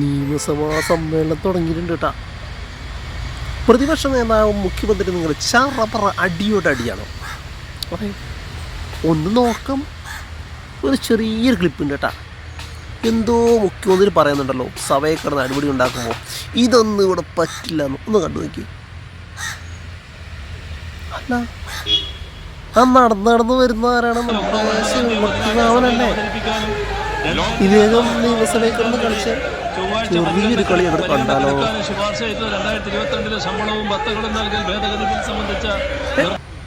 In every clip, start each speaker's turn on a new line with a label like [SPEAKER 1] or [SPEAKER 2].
[SPEAKER 1] നിയമസഭാ സമ്മേളനം തുടങ്ങിയിട്ടുണ്ട് കേട്ടാ പ്രതിപക്ഷ നേതാവും മുഖ്യമന്ത്രി നിങ്ങൾ ചറപ്പറ അടിയോട് അടിയാണോ. ഒന്ന് നോക്കാം. ഒരു ചെറിയൊരു ക്ലിപ്പുണ്ട് കേട്ടാ എന്തോ മുഖ്യമന്ത്രി പറയുന്നുണ്ടല്ലോ സഭയെ കിടന്ന് അടിപൊളി ഉണ്ടാക്കുമ്പോൾ ഇതൊന്നും ഇവിടെ പറ്റില്ല എന്ന് ഒന്ന് കണ്ടു നോക്കി. അല്ല ആ നടന്ന് നടന്ന് വരുന്നവരാണ് നമ്മുടെ ശിവമൂർത്തിമാവനല്ലേ ഇദ്ദേഹം നിയമസഭയിൽ കിടന്ന് കളിച്ച ചെറിയൊരു കളി അവിടെ കണ്ടാലോ?
[SPEAKER 2] ശുപാർശ ചെയ്ത രണ്ടായിരത്തി ഇരുപത്തിരണ്ടിലെ ശമ്പളവും ഭത്തകളും നൽകൽ ഭേദഗതി സംബന്ധിച്ച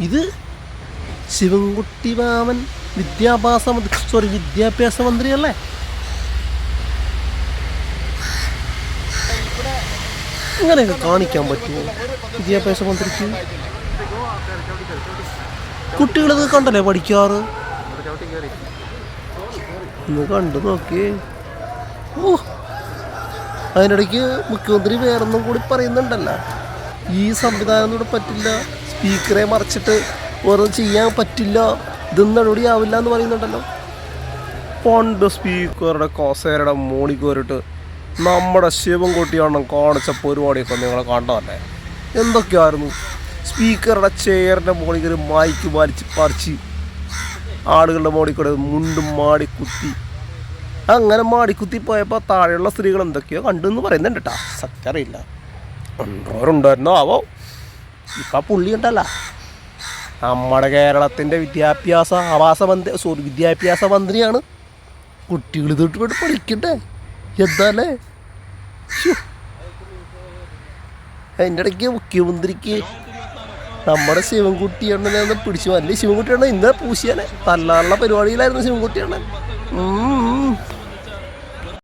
[SPEAKER 1] ഇത് ശിവൻകുട്ടി മാമൻ വിദ്യാഭ്യാസ സോറി വിദ്യാഭ്യാസ മന്ത്രിയല്ലേ? ഇങ്ങനെയൊക്കെ കാണിക്കാൻ പറ്റുമോ വിദ്യാഭ്യാസ മന്ത്രിക്ക്? കുട്ടികളൊക്കെ കണ്ടല്ലേ പഠിക്കാറ്? ഒന്ന് കണ്ടു നോക്കി. ഓ അതിനിടയ്ക്ക് മുഖ്യമന്ത്രി വേറൊന്നും കൂടി പറയുന്നുണ്ടല്ലോ. ഈ സംവിധാനം ഇവിടെ പറ്റില്ല. സ്പീക്കറെ മറിച്ചിട്ട് വേറെ ചെയ്യാൻ പറ്റില്ല. ഇതൊന്നും നടപടി ആവില്ല എന്ന് പറയുന്നുണ്ടല്ലോ. പണ്ട് സ്പീക്കറുടെ കോസേരയുടെ മോണി കയറിയിട്ട് നമ്മുടെ ശിവൻകുട്ടിയാണ്ണം കാണിച്ച പരിപാടിയൊക്കെ നിങ്ങളെ കണ്ടതല്ലേ? എന്തൊക്കെയായിരുന്നു? സ്പീക്കറുടെ ചെയറിന്റെ മോണി കയറി മായിക്ക് വലിച്ച് പറിച്ച് ആളുകളുടെ മോടി കൂടെ മുണ്ടും മാടി കുത്തി. അങ്ങനെ മാടിക്കുത്തി പോയപ്പോൾ താഴെയുള്ള സ്ത്രീകൾ എന്തൊക്കെയോ കണ്ടു എന്ന് പറയുന്നുണ്ട് കേട്ടോ സത്യം അറിയില്ല. ഉണ്ടോരുണ്ടായിരുന്നോ ആവോ. ഇപ്പം പുള്ളി ഉണ്ടല്ല. നമ്മുടെ കേരളത്തിന്റെ വിദ്യാഭ്യാസ ആവാസ മന്ത്രി സോറി വിദ്യാഭ്യാസ മന്ത്രിയാണ്. കുട്ടികൾ തൊട്ട് പോയിട്ട് പഠിക്കട്ടെ എന്താലേ ശ്ശോ. അതിന്റെ ഇടയ്ക്ക് മുഖ്യമന്ത്രിക്ക് നമ്മുടെ ശിവൻകുട്ടിയണ്ണനെ ഒന്ന് പിടിച്ചു അല്ലേ ശിവൻകുട്ടിയണ്ണ ഇന്നലെ പൂശിയാനെ തല്ലാനുള്ള പരിപാടിയിലായിരുന്നു ശിവൻകുട്ടിയണ്ണൻ ഉം.